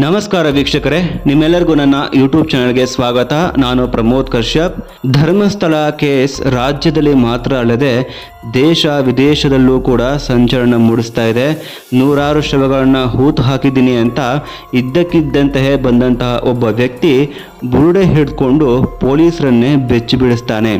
ನಮಸ್ಕಾರ ವೀಕ್ಷಕರೇ, ನಿಮ್ಮೆಲ್ಲರಿಗೂ ನನ್ನ ಯೂಟ್ಯೂಬ್ ಚಾನಲ್ಗೆ ಸ್ವಾಗತ. ನಾನು ಪ್ರಮೋದ್ ಕಶ್ಯಪ್. ಧರ್ಮಸ್ಥಳ ಕೇಸ್ ರಾಜ್ಯದಲ್ಲಿ ಮಾತ್ರ ಅಲ್ಲದೆ ದೇಶ ವಿದೇಶದಲ್ಲೂ ಕೂಡ ಸಂಚಲನ ಮೂಡಿಸ್ತಾ ಇದೆ. ನೂರಾರು ಶವಗಳನ್ನು ಹೂತು ಹಾಕಿದ್ದೀನಿ ಅಂತ ಇದ್ದಕ್ಕಿದ್ದಂತೆಯೇ ಬಂದಂತಹ ಒಬ್ಬ ವ್ಯಕ್ತಿ ಬುರುಡೆ ಹಿಡಿದುಕೊಂಡು ಪೊಲೀಸರನ್ನೇ ಬೆಚ್ಚಿ ಬೀಳಿಸ್ತಾನೆ.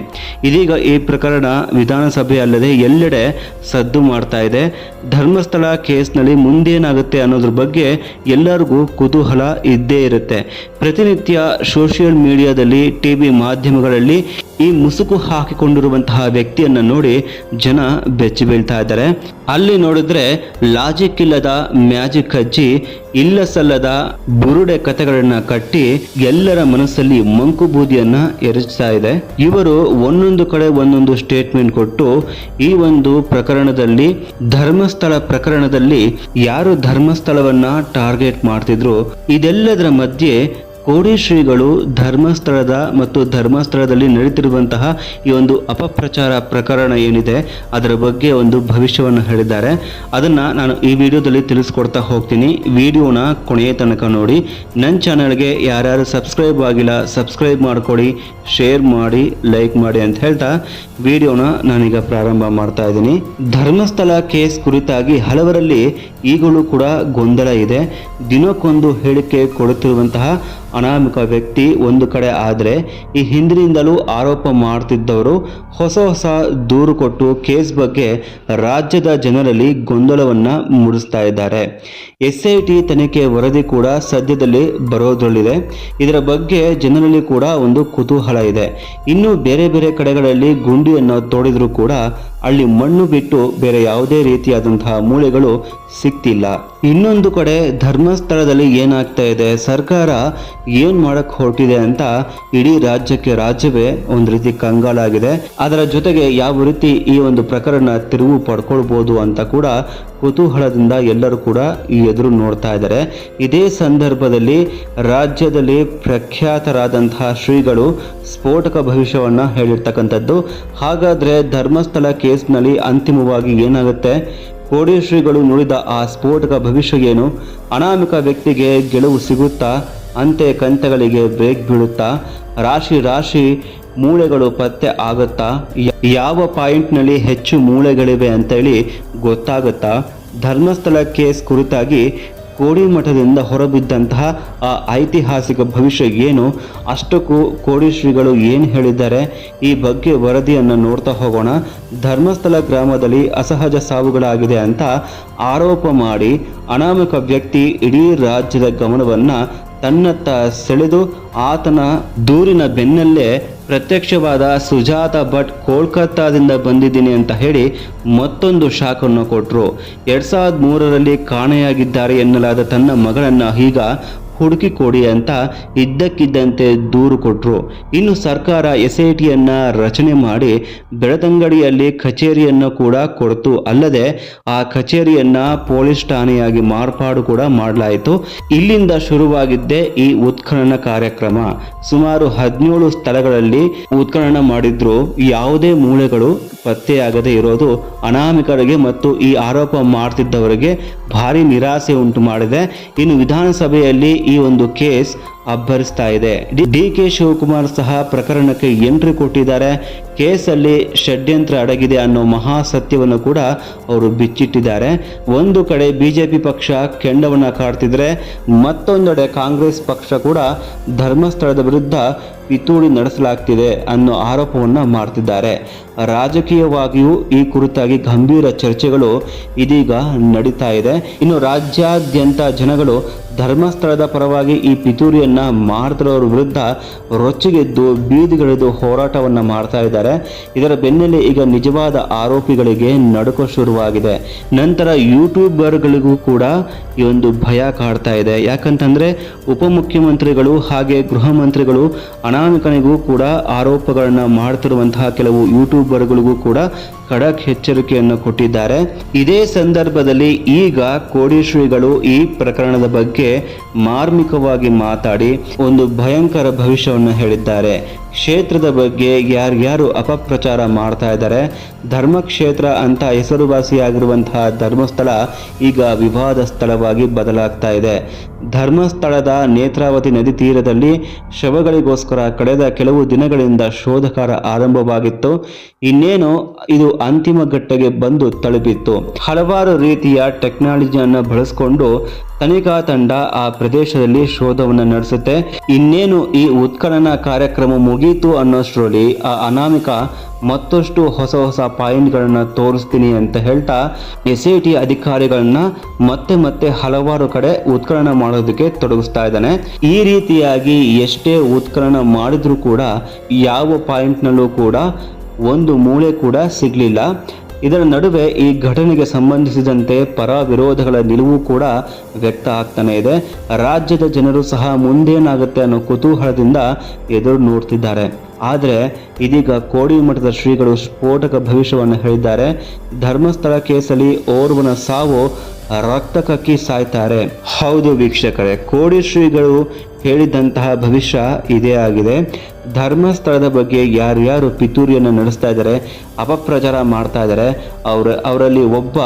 ಇದೀಗ ಈ ಪ್ರಕರಣ ವಿಧಾನಸಭೆ ಅಲ್ಲದೆ ಎಲ್ಲೆಡೆ ಸದ್ದು ಮಾಡ್ತಾ ಇದೆ. ಧರ್ಮಸ್ಥಳ ಕೇಸ್ನಲ್ಲಿ ಮುಂದೇನಾಗುತ್ತೆ ಅನ್ನೋದ್ರ ಬಗ್ಗೆ ಎಲ್ಲರಿಗೂ ಕುತೂಹಲ ಇದ್ದೇ ಇರುತ್ತೆ. ಪ್ರತಿನಿತ್ಯ ಸೋಷಿಯಲ್ ಮೀಡಿಯಾದಲ್ಲಿ ಟಿ ವಿ ಮಾಧ್ಯಮಗಳಲ್ಲಿ ಈ ಮುಸುಕು ಹಾಕಿಕೊಂಡಿರುವಂತಹ ವ್ಯಕ್ತಿಯನ್ನು ನೋಡಿ ಜನ ಬೆಚ್ಚಿ ಬೀಳ್ತಾ ಇದ್ದಾರೆ. ಅಲ್ಲಿ ನೋಡಿದ್ರೆ ಲಾಜಿಕ್ ಇಲ್ಲದ ಮ್ಯಾಜಿಕ್ ಹಚ್ಚಿ ಇಲ್ಲ ಸಲ್ಲದ ಬುರುಡೆ ಕಥೆಗಳನ್ನ ಕಟ್ಟಿ ಎಲ್ಲರ ಮನಸ್ಸಲ್ಲಿ ಮಂಕು ಬೂದಿಯನ್ನ ಎರಚ್ತಾ ಇದೆ. ಇವರು ಒಂದೊಂದು ಕಡೆ ಒಂದೊಂದು ಸ್ಟೇಟ್ಮೆಂಟ್ ಕೊಟ್ಟು ಈ ಒಂದು ಪ್ರಕರಣದಲ್ಲಿ, ಧರ್ಮಸ್ಥಳ ಪ್ರಕರಣದಲ್ಲಿ ಯಾರು ಧರ್ಮಸ್ಥಳವನ್ನ ಟಾರ್ಗೆಟ್ ಮಾಡ್ತಿದ್ರು, ಇದೆಲ್ಲದರ ಮಧ್ಯೆ ಕೋಡಿ ಶ್ರೀಗಳು ಧರ್ಮಸ್ಥಳದ ಮತ್ತು ಧರ್ಮಸ್ಥಳದಲ್ಲಿ ನಡೀತಿರುವಂತಹ ಈ ಒಂದು ಅಪಪ್ರಚಾರ ಪ್ರಕರಣ ಏನಿದೆ, ಅದರ ಬಗ್ಗೆ ಒಂದು ಭವಿಷ್ಯವನ್ನು ಹೇಳಿದ್ದಾರೆ. ಅದನ್ನು ನಾನು ಈ ವಿಡಿಯೋದಲ್ಲಿ ತಿಳಿಸ್ಕೊಡ್ತಾ ಹೋಗ್ತೀನಿ. ವಿಡಿಯೋನ ಕೊನೆಯ ತನಕ ನೋಡಿ. ನನ್ನ ಚಾನಲ್ಗೆ ಯಾರ್ಯಾರು ಸಬ್ಸ್ಕ್ರೈಬ್ ಆಗಿಲ್ಲ, ಸಬ್ಸ್ಕ್ರೈಬ್ ಮಾಡಿಕೊಡಿ, ಶೇರ್ ಮಾಡಿ, ಲೈಕ್ ಮಾಡಿ ಅಂತ ಹೇಳ್ತಾ ವಿಡಿಯೋನ ನಾನೀಗ ಪ್ರಾರಂಭ ಮಾಡ್ತಾ ಇದ್ದೀನಿ. ಧರ್ಮಸ್ಥಳ ಕೇಸ್ ಕುರಿತಾಗಿ ಹಲವರಲ್ಲಿ ಈಗಲೂ ಕೂಡ ಗೊಂದಲ ಇದೆ. ದಿನಕ್ಕೊಂದು ಹೇಳಿಕೆ ಕೊಡುತ್ತಿರುವಂತಹ ಅನಾಮಿಕ ವ್ಯಕ್ತಿ ಒಂದು ಕಡೆ ಆದರೆ ಈ ಹಿಂದಿನಿಂದಲೂ ಆರೋಪ ಮಾಡ್ತಿದ್ದವರು ಹೊಸ ಹೊಸ ದೂರು ಕೊಟ್ಟು ಕೇಸ್ ಬಗ್ಗೆ ರಾಜ್ಯದ ಜನರಲ್ಲಿ ಗೊಂದಲವನ್ನು ಮೂಡಿಸ್ತಾ ಇದ್ದಾರೆ. ಎಸ್ ಐ ಟಿ ತನಿಖೆ ವರದಿ ಕೂಡ ಸದ್ಯದಲ್ಲಿ ಬರೋದ್ರಲ್ಲಿದೆ. ಇದರ ಬಗ್ಗೆ ಜನರಲ್ಲಿ ಕೂಡ ಒಂದು ಕುತೂಹಲ ಇದೆ. ಇನ್ನು ಬೇರೆ ಬೇರೆ ಕಡೆಗಳಲ್ಲಿ ಗುಂಡಿಯನ್ನು ತೋಡಿದರೂ ಕೂಡ ಅಲ್ಲಿ ಮಣ್ಣು ಬಿಟ್ಟು ಬೇರೆ ಯಾವುದೇ ರೀತಿಯಾದಂತಹ ಮೂಳೆಗಳು ಸಿಗ್ತಿಲ್ಲ ಇನ್ನೊಂದು ಕಡೆ ಧರ್ಮಸ್ಥಳದಲ್ಲಿ ಏನಾಗ್ತಾ ಇದೆ? ಸರ್ಕಾರ ಏನು ಮಾಡಕ್ಕೆ ಹೊರಟಿದೆ ಅಂತ ಇಡೀ ರಾಜ್ಯಕ್ಕೆ ರಾಜ್ಯವೇ ಒಂದು ರೀತಿ ಕಂಗಾಲಾಗಿದೆ ಅದರ ಜೊತೆಗೆ ಯಾವ ರೀತಿ ಈ ಒಂದು ಪ್ರಕರಣ ತಿರುವು ಪಡ್ಕೊಳ್ಬೋದು ಅಂತ ಕೂಡ ಕುತೂಹಲದಿಂದ ಎಲ್ಲರೂ ಕೂಡ ಈ ಎದುರು ನೋಡ್ತಾ ಇದ್ದಾರೆ. ಇದೇ ಸಂದರ್ಭದಲ್ಲಿ ರಾಜ್ಯದಲ್ಲಿ ಪ್ರಖ್ಯಾತರಾದಂತಹ ಶ್ರೀಗಳು ಸ್ಫೋಟಕ ಭವಿಷ್ಯವನ್ನ ಹೇಳಿರ್ತಕ್ಕಂಥದ್ದು. ಹಾಗಾದ್ರೆ ಧರ್ಮಸ್ಥಳ ಕೇಸ್ನಲ್ಲಿ ಅಂತಿಮವಾಗಿ ಏನಾಗುತ್ತೆ? ಕೋಡಿ ಶ್ರೀಗಳು ನುಡಿದ ಆ ಸ್ಫೋಟಕ ಭವಿಷ್ಯ ಏನು ಅನಾಮಿಕ ವ್ಯಕ್ತಿಗೆ ಗೆಲುವು ಸಿಗುತ್ತಾ? ಅಂತೆ ಕಂತೆಗಳಿಗೆ ಬ್ರೇಕ್ ಬೀಳುತ್ತಾ? ರಾಶಿ ರಾಶಿ ಮೂಳೆಗಳು ಪತ್ತೆ ಆಗುತ್ತಾ? ಯಾವ ಪಾಯಿಂಟ್ನಲ್ಲಿ ಹೆಚ್ಚು ಮೂಳೆಗಳಿವೆ ಅಂತೇಳಿ ಗೊತ್ತಾಗುತ್ತಾ? ಧರ್ಮಸ್ಥಳ ಕೇಸ್ ಕುರಿತಾಗಿ ಕೋಡಿ ಮಠದಿಂದ ಹೊರಬಿದ್ದಂತಹ ಆ ಐತಿಹಾಸಿಕ ಭವಿಷ್ಯ ಏನು? ಅಷ್ಟಕ್ಕೂ ಕೋಡಿ ಶ್ರೀಗಳು ಏನು ಹೇಳಿದ್ದಾರೆ? ಈ ಬಗ್ಗೆ ವರದಿಯನ್ನು ನೋಡ್ತಾ ಹೋಗೋಣ. ಧರ್ಮಸ್ಥಳ ಗ್ರಾಮದಲ್ಲಿ ಅಸಹಜ ಸಾವುಗಳಾಗಿದೆ ಅಂತ ಆರೋಪ ಮಾಡಿ ಅನಾಮಿಕ ವ್ಯಕ್ತಿ ಇಡೀ ರಾಜ್ಯದ ಗಮನವನ್ನು ತನ್ನತ್ತ ಸೆಳೆದು ಆತನ ದೂರಿನ ಬೆನ್ನಲ್ಲೇ ಪ್ರತ್ಯಕ್ಷವಾದ ಸುಜಾತ ಭಟ್ ಕೋಲ್ಕತ್ತಾದಿಂದ ಬಂದಿದ್ದೀನಿ ಅಂತ ಹೇಳಿ ಮತ್ತೊಂದು ಶಾಖನ್ನು ಕೊಟ್ಟರು ಎರಡು ಸಾವಿರದ ಮೂರರಲ್ಲಿ ಕಾಣೆಯಾಗಿದ್ದಾರೆ ಎನ್ನಲಾದ ತನ್ನ ಮಗಳನ್ನ ಈಗ ಹುಡುಕಿ ಕೊಡಿ ಅಂತ ಇದ್ದಕ್ಕಿದ್ದಂತೆ ದೂರು ಕೊಟ್ಟರು ಇನ್ನು ಸರ್ಕಾರ ಎಸ್ ಐ ಟಿಯನ್ನು ರಚನೆ ಮಾಡಿ ಬೆಳತಂಗಡಿಯಲ್ಲಿ ಕಚೇರಿಯನ್ನು ಕೂಡ ಕೊಡ್ತು. ಅಲ್ಲದೆ ಆ ಕಚೇರಿಯನ್ನ ಪೊಲೀಸ್ ಠಾಣೆಯಾಗಿ ಮಾರ್ಪಾಡು ಕೂಡ ಮಾಡಲಾಯಿತು. ಇಲ್ಲಿಂದ ಶುರುವಾಗಿದ್ದೇ ಈ ಉತ್ಖನನ ಕಾರ್ಯಕ್ರಮ. ಸುಮಾರು ಹದಿನೇಳು ಸ್ಥಳಗಳಲ್ಲಿ ಉತ್ಖನನ ಮಾಡಿದ್ರು. ಯಾವುದೇ ಮೂಳೆಗಳು ಪತ್ತೆಯಾಗದೆ ಇರೋದು ಅನಾಮಿಕರಿಗೆ ಮತ್ತು ಈ ಆರೋಪ ಮಾಡ್ತಿದ್ದವರಿಗೆ ಭಾರಿ ನಿರಾಸೆ ಉಂಟು ಮಾಡಿದೆ. ಇನ್ನು ವಿಧಾನಸಭೆಯಲ್ಲಿ ಈ ಒಂದು ಕೇಸ್ ಅಬ್ಬರಿಸ್ತಾ ಇದೆ. ಡಿ ಕೆ ಶಿವಕುಮಾರ್ ಸಹ ಪ್ರಕರಣಕ್ಕೆ ಎಂಟ್ರಿ ಕೊಟ್ಟಿದ್ದಾರೆ. ಕೇಸಲ್ಲಿ ಷಡ್ಯಂತ್ರ ಅಡಗಿದೆ ಅನ್ನೋ ಮಹಾ ಸತ್ಯವನ್ನು ಕೂಡ ಅವರು ಬಿಚ್ಚಿಟ್ಟಿದ್ದಾರೆ. ಒಂದು ಕಡೆ ಬಿಜೆಪಿ ಪಕ್ಷ ಕೆಂಡವನ್ನ ಕಾಡ್ತಿದ್ರೆ, ಮತ್ತೊಂದೆಡೆ ಕಾಂಗ್ರೆಸ್ ಪಕ್ಷ ಕೂಡ ಧರ್ಮಸ್ಥಳದ ವಿರುದ್ಧ ಪಿತೂರಿ ನಡೆಸಲಾಗ್ತಿದೆ ಅನ್ನೋ ಆರೋಪವನ್ನು ಮಾಡ್ತಿದ್ದಾರೆ. ರಾಜಕೀಯವಾಗಿಯೂ ಈ ಕುರಿತಾಗಿ ಗಂಭೀರ ಚರ್ಚೆಗಳು ಇದೀಗ ನಡೀತಾ ಇದೆ. ಇನ್ನು ರಾಜ್ಯಾದ್ಯಂತ ಜನಗಳು ಧರ್ಮಸ್ಥಳದ ಪರವಾಗಿ ಈ ಪಿತೂರಿಯನ್ನ ಮಾಡ್ತಿರೋರ ವಿರುದ್ಧ ರೊಚ್ಚಿಗೆದ್ದು, ಬೀದಿಗಿಳಿದು ಹೋರಾಟವನ್ನ ಮಾಡ್ತಾ ಇದ್ದಾರೆ. ಇದರ ಬೆನ್ನಲ್ಲೇ ಈಗ ನಿಜವಾದ ಆರೋಪಿಗಳಿಗೆ ನಡುಕ ಶುರುವಾಗಿದೆ. ನಂತರ ಯೂಟ್ಯೂಬರ್ಗಳಿಗೂ ಕೂಡ ಈ ಒಂದು ಭಯ ಕಾಡ್ತಾ ಇದೆ. ಯಾಕಂತಂದ್ರೆ ಉಪಮುಖ್ಯಮಂತ್ರಿಗಳು ಹಾಗೆ ಗೃಹ ಮಂತ್ರಿಗಳು ಅನಾಮಿಕನಿಗೂ ಕೂಡ ಆರೋಪಗಳನ್ನು ಮಾಡ್ತಿರುವಂತಹ ಕೆಲವು ಯೂಟ್ಯೂಬರ್ಗಳಿಗೂ ಕೂಡ ಖಡಕ್ ಎಚ್ಚರಿಕೆಯನ್ನು ಕೊಟ್ಟಿದ್ದಾರೆ. ಇದೇ ಸಂದರ್ಭದಲ್ಲಿ ಈಗ ಕೋಡಿಶ್ರೀಗಳು ಈ ಪ್ರಕರಣದ ಬಗ್ಗೆ ಮಾರ್ಮಿಕವಾಗಿ ಮಾತಾಡಿ ಒಂದು ಭಯಂಕರ ಭವಿಷ್ಯವನ್ನು ಹೇಳಿದ್ದಾರೆ. ಕ್ಷೇತ್ರದ ಬಗ್ಗೆ ಯಾರ್ಯಾರು ಅಪಪ್ರಚಾರ ಮಾಡ್ತಾ ಇದ್ದಾರೆ, ಧರ್ಮಕ್ಷೇತ್ರ ಅಂತ ಹೆಸರುವಾಸಿಯಾಗಿರುವಂತಹ ಧರ್ಮಸ್ಥಳ ಈಗ ವಿವಾದ ಸ್ಥಳವಾಗಿ ಬದಲಾಗ್ತಾ ಇದೆ. ಧರ್ಮಸ್ಥಳದ ನೇತ್ರಾವತಿ ನದಿ ತೀರದಲ್ಲಿ ಶವಗಳಿಗೋಸ್ಕರ ಕಳೆದ ಕೆಲವು ದಿನಗಳಿಂದ ಶೋಧ ಕಾರ್ಯ ಆರಂಭವಾಗಿತ್ತು. ಇನ್ನೇನು ಇದು ಅಂತಿಮ ಘಟ್ಟಗೆ ಬಂದು ತಲುಪಿತ್ತು. ಹಲವಾರು ರೀತಿಯ ಟೆಕ್ನಾಲಜಿಯನ್ನು ಬಳಸಿಕೊಂಡು ತನಿಖಾ ತಂಡ ಆ ಪ್ರದೇಶದಲ್ಲಿ ಶೋಧವನ್ನು ನಡೆಸುತ್ತೆ. ಇನ್ನೇನು ಈ ಉತ್ಖನನ ಕಾರ್ಯಕ್ರಮ ಮುಗೀತು ಅನ್ನೋಷ್ಟರಲ್ಲಿ ಆ ಅನಾಮಿಕ ಮತ್ತಷ್ಟು ಹೊಸ ಹೊಸ ಪಾಯಿಂಟ್ಗಳನ್ನು ತೋರಿಸ್ತೀನಿ ಅಂತ ಹೇಳ್ತಾ ಎಸ್ ಐ ಟಿ ಅಧಿಕಾರಿಗಳನ್ನ ಮತ್ತೆ ಮತ್ತೆ ಹಲವಾರು ಕಡೆ ಉತ್ಖನನ ಮಾಡೋದಕ್ಕೆ ತೊಡಗಿಸ್ತಾ ಇದ್ದಾನೆ. ಈ ರೀತಿಯಾಗಿ ಎಷ್ಟೇ ಉತ್ಖನನ ಮಾಡಿದ್ರೂ ಕೂಡ ಯಾವ ಪಾಯಿಂಟ್ನಲ್ಲೂ ಕೂಡ ಒಂದು ಮೂಳೆ ಕೂಡ ಸಿಗಲಿಲ್ಲ. ಇದರ ನಡುವೆ ಈ ಘಟನೆಗೆ ಸಂಬಂಧಿಸಿದಂತೆ ಪರ ವಿರೋಧಗಳ ನಿಲುವು ಕೂಡ ವ್ಯಕ್ತ ಆಗ್ತಾನೆ ಇದೆ. ರಾಜ್ಯದ ಜನರು ಸಹ ಮುಂದೇನಾಗುತ್ತೆ ಅನ್ನೋ ಕುತೂಹಲದಿಂದ ಎದುರು ನೋಡ್ತಿದ್ದಾರೆ. ಆದರೆ ಇದೀಗ ಕೋಡಿ ಮಠದ ಶ್ರೀಗಳು ಸ್ಫೋಟಕ ಭವಿಷ್ಯವನ್ನು ಹೇಳಿದ್ದಾರೆ. ಧರ್ಮಸ್ಥಳ ಕೇಸಲ್ಲಿ ಓರ್ವನ ಸಾವು ರಕ್ತ ಕಕ್ಕಿ ಸಾಯ್ತಾರೆ. ಹೌದು ವೀಕ್ಷಕರೇ, ಕೋಡಿ ಶ್ರೀಗಳು ಹೇಳಿದಂತಹ ಭವಿಷ್ಯ ಇದೇ ಆಗಿದೆ. ಧರ್ಮಸ್ಥಳದ ಬಗ್ಗೆ ಯಾರ್ಯಾರು ಪಿತೂರಿಯನ್ನು ನಡೆಸ್ತಾ ಇದ್ದಾರೆ, ಅಪಪ್ರಚಾರ ಮಾಡ್ತಾ ಇದ್ದಾರೆ, ಅವರ ಅವರಲ್ಲಿ ಒಬ್ಬ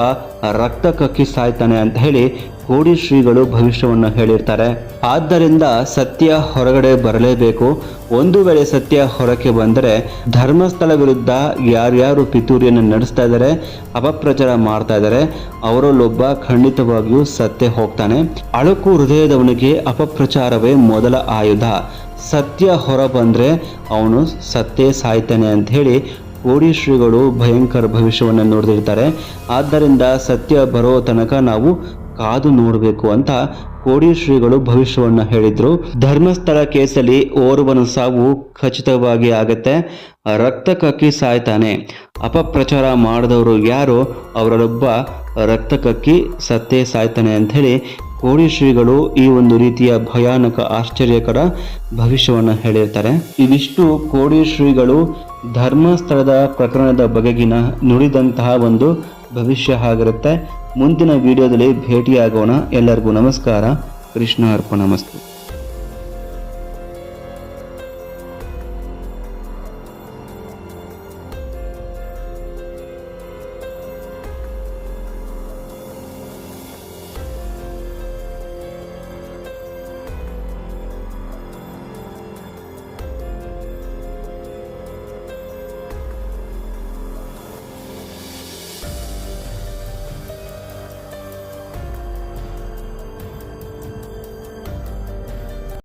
ರಕ್ತ ಕಕ್ಕಿ ಸಾಯ್ತಾನೆ ಅಂತ ಹೇಳಿ ಕೋಡಿ ಶ್ರೀಗಳು ಭವಿಷ್ಯವನ್ನು ಹೇಳಿರ್ತಾರೆ. ಆದ್ದರಿಂದ ಸತ್ಯ ಹೊರಗಡೆ ಬರಲೇಬೇಕು. ಒಂದು ವೇಳೆ ಸತ್ಯ ಹೊರಕ್ಕೆ ಬಂದರೆ ಧರ್ಮಸ್ಥಳ ವಿರುದ್ಧ ಯಾರ್ಯಾರು ಪಿತೂರಿಯನ್ನು ನಡೆಸ್ತಾ ಇದ್ದಾರೆ, ಅಪಪ್ರಚಾರ ಮಾಡ್ತಾ ಇದ್ದಾರೆ, ಅವರಲ್ಲೊಬ್ಬ ಖಂಡಿತವಾಗಿಯೂ ಸತ್ಯ ಹೋಗ್ತಾನೆ. ಅಳುಕು ಹೃದಯದವನಿಗೆ ಅಪಪ್ರಚಾರವೇ ಮೊದಲ ಆಯುಧ. ಸತ್ಯ ಹೊರ ಬಂದರೆ ಅವನು ಸತ್ತೇ ಸಾಯ್ತಾನೆ ಅಂತ ಹೇಳಿ ಕೋಡಿ ಶ್ರೀಗಳು ಭಯಂಕರ ಭವಿಷ್ಯವನ್ನು ನೋಡ್ತಿರ್ತಾರೆ. ಆದ್ದರಿಂದ ಸತ್ಯ ಬರೋ ತನಕ ನಾವು ಕಾದು ನೋಡಬೇಕು ಅಂತ ಕೋಡಿ ಶ್ರೀಗಳು ಭವಿಷ್ಯವನ್ನು ಹೇಳಿದ್ರು. ಧರ್ಮಸ್ಥಳ ಕೇಸಲ್ಲಿ ಓರ್ವನ ಸಾವು ಖಚಿತವಾಗಿ ಆಗತ್ತೆ. ರಕ್ತ ಕಕ್ಕಿ ಸಾಯ್ತಾನೆ. ಅಪಪ್ರಚಾರ ಮಾಡಿದವರು ಯಾರು? ಅವರೊಬ್ಬ ರಕ್ತ ಕಕ್ಕಿ ಸತ್ತೇ ಸಾಯ್ತಾನೆ ಅಂತ ಹೇಳಿ ಕೋಡಿ ಶ್ರೀಗಳು ಈ ಒಂದು ರೀತಿಯ ಭಯಾನಕ ಆಶ್ಚರ್ಯಕರ ಭವಿಷ್ಯವನ್ನು ಹೇಳಿರ್ತಾರೆ. ಇವಿಷ್ಟು ಕೋಡಿ ಶ್ರೀಗಳು ಧರ್ಮಸ್ಥಳದ ಪ್ರಕರಣದ ಬಗೆಗಿನ ನುಡಿದಂತಹ ಒಂದು ಭವಿಷ್ಯ ಆಗಿರುತ್ತೆ ಮುಂದಿನ ವಿಡಿಯೋದಲ್ಲಿ ಭೇಟಿಯಾಗೋಣ. ಎಲ್ಲರಿಗೂ ನಮಸ್ಕಾರ. ಕೃಷ್ಣ ಅರ್ಪಣ ಮಸ್ತು.